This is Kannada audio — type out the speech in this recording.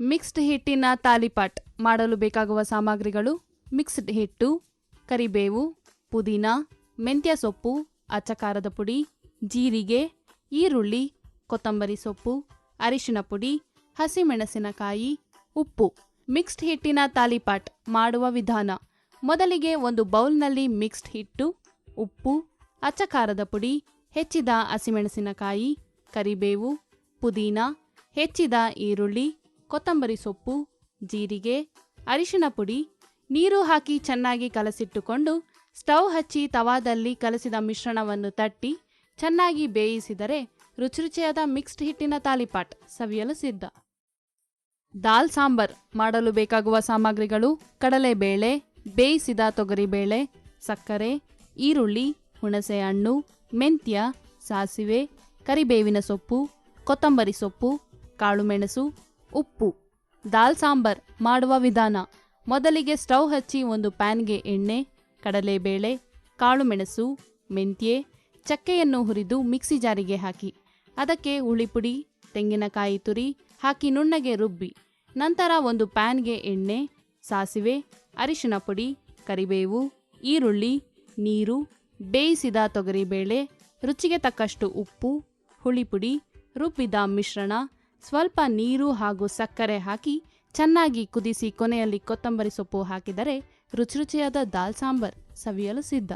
ಮಿಕ್ಸ್ಡ್ ಹಿಟ್ಟಿನ ತಾಲಿಪಾಟ್ ಮಾಡಲು ಬೇಕಾಗುವ ಸಾಮಗ್ರಿಗಳು ಮಿಕ್ಸ್ಡ್ ಹಿಟ್ಟು, ಕರಿಬೇವು, ಪುದೀನ, ಮೆಂತ್ಯ ಸೊಪ್ಪು, ಅಚ್ಚಕಾರದ ಪುಡಿ, ಜೀರಿಗೆ, ಈರುಳ್ಳಿ, ಕೊತ್ತಂಬರಿ ಸೊಪ್ಪು, ಅರಿಶಿನ ಪುಡಿ, ಹಸಿಮೆಣಸಿನಕಾಯಿ, ಉಪ್ಪು. ಮಿಕ್ಸ್ಡ್ ಹಿಟ್ಟಿನ ತಾಲಿಪಾಟ್ ಮಾಡುವ ವಿಧಾನ. ಮೊದಲಿಗೆ ಒಂದು ಬೌಲ್ನಲ್ಲಿ ಮಿಕ್ಸ್ಡ್ ಹಿಟ್ಟು, ಉಪ್ಪು, ಅಚ್ಚಕಾರದ ಪುಡಿ, ಹೆಚ್ಚಿದ ಹಸಿಮೆಣಸಿನಕಾಯಿ, ಕರಿಬೇವು, ಪುದೀನ, ಹೆಚ್ಚಿದ ಈರುಳ್ಳಿ ಕೊತ್ತಂಬರಿ ಸೊಪ್ಪು, ಜೀರಿಗೆ ಅರಿಶಿನ ಪುಡಿ, ನೀರು ಹಾಕಿ ಚೆನ್ನಾಗಿ ಕಲಸಿಟ್ಟುಕೊಂಡು ಸ್ಟವ್ ಹಚ್ಚಿ ತವಾದಲ್ಲಿ ಕಲಸಿದ ಮಿಶ್ರಣವನ್ನು ತಟ್ಟಿ ಚೆನ್ನಾಗಿ ಬೇಯಿಸಿದರೆ ರುಚಿರುಚಿಯಾದ ಮಿಕ್ಸ್ಡ್ ಹಿಟ್ಟಿನ ತಾಲಿಪಾಟ್ ಸವಿಯಲು ಸಿದ್ಧ. ದಾಲ್ ಸಾಂಬಾರ್ ಮಾಡಲು ಬೇಕಾಗುವ ಸಾಮಗ್ರಿಗಳು ಕಡಲೆಬೇಳೆ, ಬೇಯಿಸಿದ ತೊಗರಿಬೇಳೆ, ಸಕ್ಕರೆ, ಈರುಳ್ಳಿ, ಹುಣಸೆ ಹಣ್ಣು, ಮೆಂತ್ಯ, ಸಾಸಿವೆ, ಕರಿಬೇವಿನ ಸೊಪ್ಪು, ಕೊತ್ತಂಬರಿ ಸೊಪ್ಪು, ಕಾಳುಮೆಣಸು ಉಪ್ಪು, ದಾಲ್ ಸಾಂಬಾರ್ ಮಾಡುವ ವಿಧಾನ. ಮೊದಲಿಗೆ ಸ್ಟವ್ ಹಚ್ಚಿ ಒಂದು ಪ್ಯಾನ್ಗೆ ಎಣ್ಣೆ, ಕಡಲೆಬೇಳೆ, ಕಾಳುಮೆಣಸು, ಮೆಂತ್ಯೆ, ಚಕ್ಕೆಯನ್ನು ಹುರಿದು ಮಿಕ್ಸಿ ಜಾರಿಗೆ ಹಾಕಿ. ಅದಕ್ಕೆ ಹುಳಿಪುಡಿ, ತೆಂಗಿನಕಾಯಿ ತುರಿ ಹಾಕಿ ನುಣ್ಣಗೆ ರುಬ್ಬಿ. ನಂತರ ಒಂದು ಪ್ಯಾನ್ಗೆ ಎಣ್ಣೆ, ಸಾಸಿವೆ ಅರಿಶಿನ ಪುಡಿ, ಕರಿಬೇವು, ಈರುಳ್ಳಿ, ನೀರು, ಬೇಯಿಸಿದ ತೊಗರಿಬೇಳೆ, ರುಚಿಗೆ ತಕ್ಕಷ್ಟು ಉಪ್ಪು, ಹುಳಿಪುಡಿ, ರುಬ್ಬಿದ ಮಿಶ್ರಣ ಸ್ವಲ್ಪ ನೀರು ಹಾಗೂ ಸಕ್ಕರೆ ಹಾಕಿ ಚೆನ್ನಾಗಿ ಕುದಿಸಿ ಕೊನೆಯಲ್ಲಿ ಕೊತ್ತಂಬರಿ ಸೊಪ್ಪು ಹಾಕಿದರೆ ರುಚಿರುಚಿಯಾದ ದಾಲ್ ಸಾಂಬಾರ್ ಸವಿಯಲು ಸಿದ್ಧ.